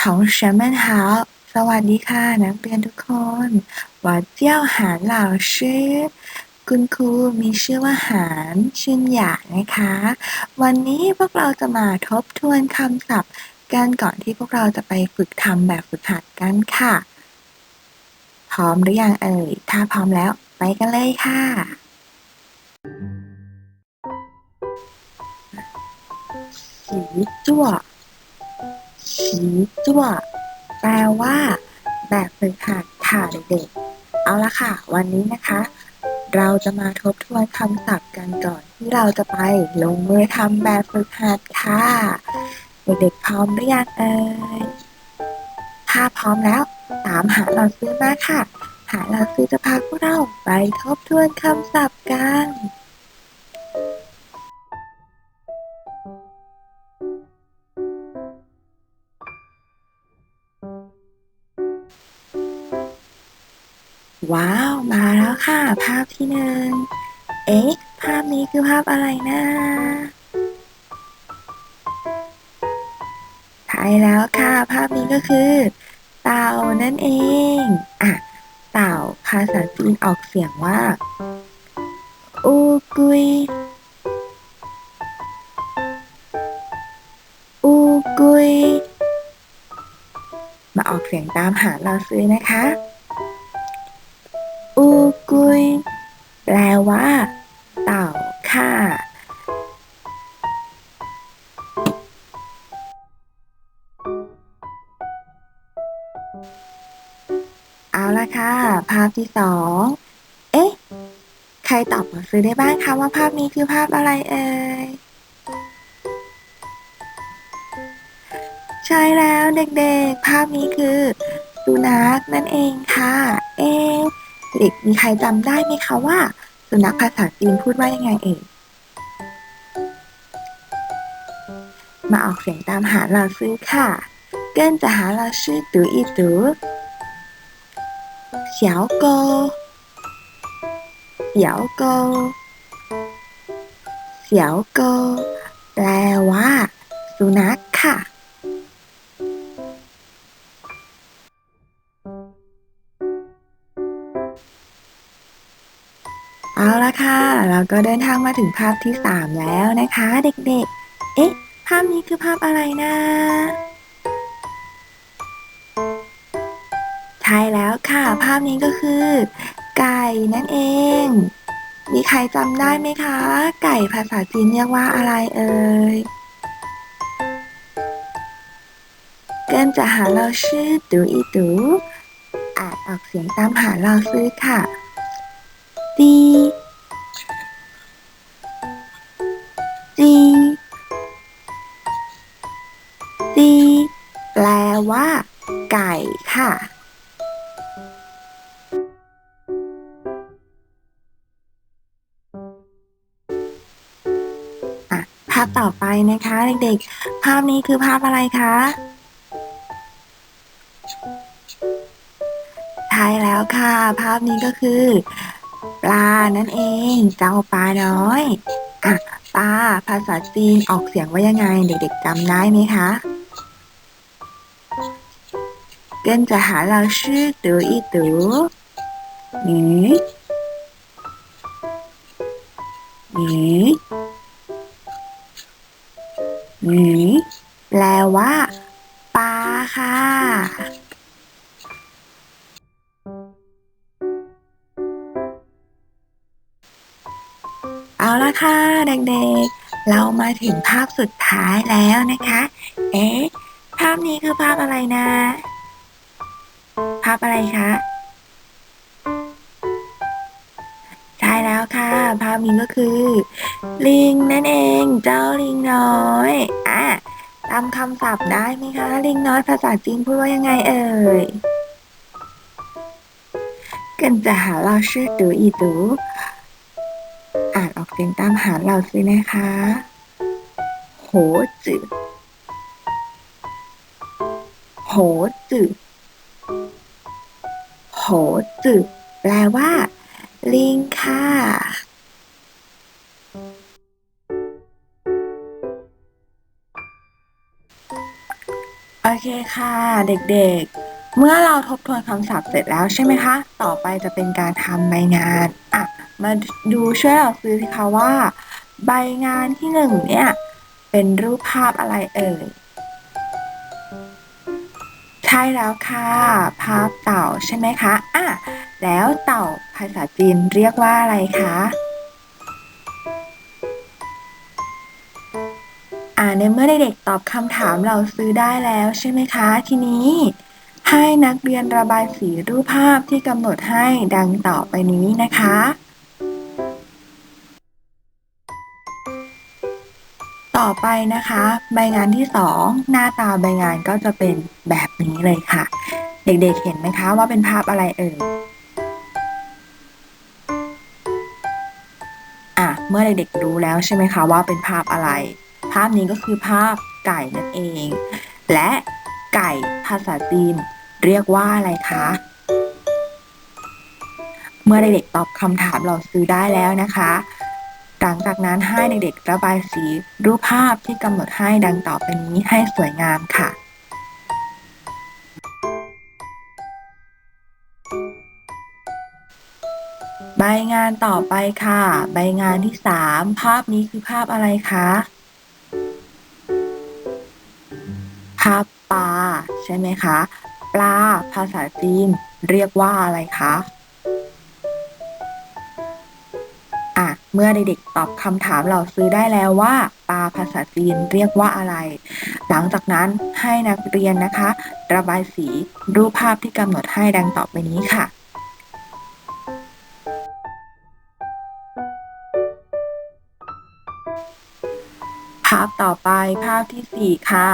เขาฉันมันหาสวัสดีค่ะ นักเรียนทุกคนว่าเจ้าหานเหลาชื่อคุณครูมีชื่อว่าหานชื่นหยางนะคะ วันนี้พวกเราจะมาทบทวนคำศัพท์กันก่อนที่พวกเราจะไปฝึกทำแบบฝึกหัดกันค่ะ พร้อมหรือยังเอ่ยถ้าพร้อมแล้วไปกันเลยค่ะ สีจั่ว สีจั่วแปลว่า แบบฝึกหัดค่ะเด็กๆ เอาละค่ะ วันนี้นะคะ เราจะมาทบทวนคำศัพท์กันก่อนที่เราจะไปลงมือทำแบบฝึกหัดค่ะ เด็กๆ พร้อมหรือยังเอ่ยถ้าพร้อมแล้ว ตามหาเราซื้อมาค่ะ หาเราซื้อจะพาพวกเราไปทบทวนคำศัพท์กัน ว้าว มาแล้วค่ะ ภาพที่หนึ่ง เอ๊ะ ภาพนี้คือภาพอะไรนะใช่แล้วค่ะ ภาพนี้ก็คือ เต่านั่นเอง อะ เต่าภาษาจีนออกเสียงว่าอูกุยอูกุย มาออกเสียงตามหาเราซื้อนะคะ กุย แปลว่า เต่าค่ะ เอาละค่ะ ภาพที่สอง เอ๊ะ ใครตอบมาซื้อได้บ้างคะว่าภาพนี้คือภาพอะไรเอ่ยใช่แล้วเด็กๆ ภาพนี้คือสุนัขนั่นเองค่ะ เอ๊ะ เด็กมีใครจำได้ไหมคะว่าสุนัขภาษาจีนพูดว่ายังไงเอ่มาออกเสียงตามหาเราซื้อค่ะเกินจะหาเราชื่อตูอีตูเสี่ยวโกเสี่ยวโกเสี่ยวโกแปลว่าสุนัขค่ะ เอาละค่ะ เราก็เดินทางมาถึงภาพที่ 3 แล้วนะคะ เด็กๆ เอ๊ะ ภาพนี้คือภาพอะไรนะ ใช่แล้วค่ะ ภาพนี้ก็คือ ไก่นั่นเอง มีใครจำได้ไหมคะ ไก่ภาษาจีนเรียกว่าอะไรเอ่ย跟着หาเราชื่อดูอีดูอ่านออกเสียงตามหาเราซื้อค่ะ ดีดีแปลว่า ไก่ค่ะ อะ ภาพต่อไปนะคะ เด็กๆ ภาพนี้คือภาพอะไรคะใช่แล้วค่ะ ภาพนี้ก็คือ ปลานั่นเอง เจ้าปลาน้อย อะ ตา ภาษาจีนออกเสียงว่ายังไง เด็กๆจำได้ไหมคะเกินจะหาเราชื่อตูอีตูหนีหนีหนีแปลว่าปลาค่ะ ละค่ะเด็กๆ เรามาถึงภาพสุดท้ายแล้วนะคะ เอ๊ะ ภาพนี้คือภาพอะไรนะ ภาพอะไรคะ ใช่แล้วค่ะ ภาพนี้ก็คือ ลิงนั่นเอง เจ้าลิงน้อย อ่ะจำคำศัพท์ได้ไหมคะ ลิงน้อยภาษาจีนพูดว่ายังไงเอ่ย跟着หาเราชื่อ读一读 ออกเสียงตามหาเราสินะคะ โหจือโหจือโหจือแปลว่า ลิงค่ะโอโอเคค่ะ เด็กๆ เมื่อเราทบทวนคำศัพท์เสร็จแล้วใช่ไหมคะ ต่อไปจะเป็นการทำใบงานอะ มาดูช่วยเราซื้อสิคะว่า ใบงานที่หนึ่งเนี่ย เป็นรูปภาพอะไรเอ่ยใช่แล้วค่ะ ภาพเต่าใช่ไหมคะอะแล้วเต่าภาษาจีนเรียกว่าอะไรคะอ่าในเมื่อเด็กๆตอบคำถามเราซื้อได้แล้วใช่ไหมคะ ทีนี้ ให้นักเรียนระบายสีรูปภาพที่กำหนดให้ดังต่อไปนี้นะคะ ต่อไปนะคะ ใบงานที่สองหน้าตาใบงานก็จะเป็นแบบนี้เลยค่ะ เด็กๆเห็นไหมคะว่าเป็นภาพอะไรเอ่ยอะเมื่อเด็กๆรู้แล้วใช่ไหมคะว่าเป็นภาพอะไร ภาพนี้ก็คือภาพไก่นั่นเอง และไก่ภาษาจีนเรียกว่าอะไรคะเมื่อเด็กๆตอบคำถามเราซื้อได้แล้วนะคะ หลังจากนั้นให้เด็กๆระบายสีรูปภาพที่กำหนดให้ดังต่อไปนี้ให้สวยงามค่ะใบงานต่อไปค่ะ ใบงานที่สามภาพนี้คือภาพอะไรคะ ภาพปลาใช่ไหมคะ ปลาภาษาจีนเรียกว่าอะไรคะ เมื่อเด็กๆตอบคำถามเราซื้อได้แล้วว่าปลาภาษาจีนเรียกว่าอะไร หลังจากนั้นให้นักเรียนนะคะ ระบายสีรูปภาพที่กำหนดให้ดังต่อไปนี้ค่ะภาพต่อไปภาพที่สี่ค่ะ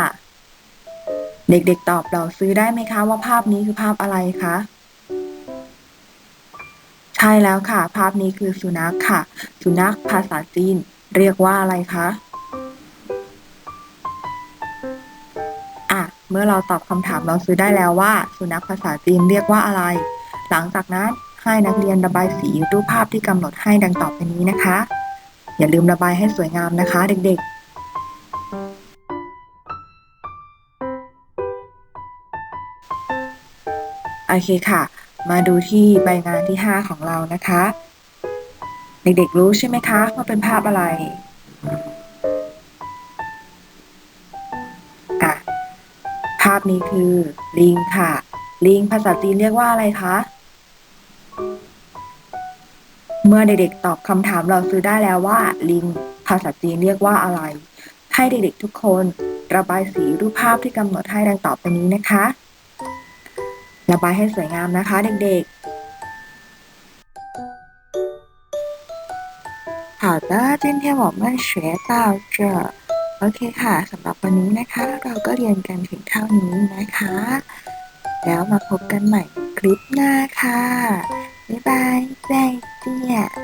เด็กๆตอบเราซื้อได้ไหมคะว่าภาพนี้คือภาพอะไรคะ ช่แล้วค่ะ ภาพนี้คือสุนัขค่ะ สุนัขภาษาจีน เรียกว่าอะไรคะอะเมื่อเราตอบคำถามเราซื้อได้แล้วว่า สุนัขภาษาจีนเรียกว่าอะไร หลังจากนั้นให้นักเรียนระบายสีรูปภาพที่กำหนดให้ดังต่อไปนี้นะคะ อย่าลืมระบายให้สวยงามนะคะ เด็ก ๆโอเคค่ะ มาดูที่ใบงานที่ 5 ของเรานะคะ เด็กๆรู้ใช่ไหมคะว่าเป็นภาพอะไรอะภาพนี้คือ ลิงค่ะ ลิงภาษาจีนเรียกว่าอะไรคะ เมื่อเด็กๆตอบคำถามเราซื้อได้แล้วว่า ลิงภาษาจีนเรียกว่าอะไร ให้เด็กๆทุกคน ระบายสีรูปภาพที่กำหนดให้ดังต่อไปนี้นะคะ ระบายให้สวยงามนะคะเด็กๆ好的今天我们学到这โอเคค่ะสำหรับวันนี้นะคะ เราก็เรียนกันถึงเท่านี้นะคะ แล้วมาพบกันใหม่คลิปหน้าค่ะ บ๊ายบาย再见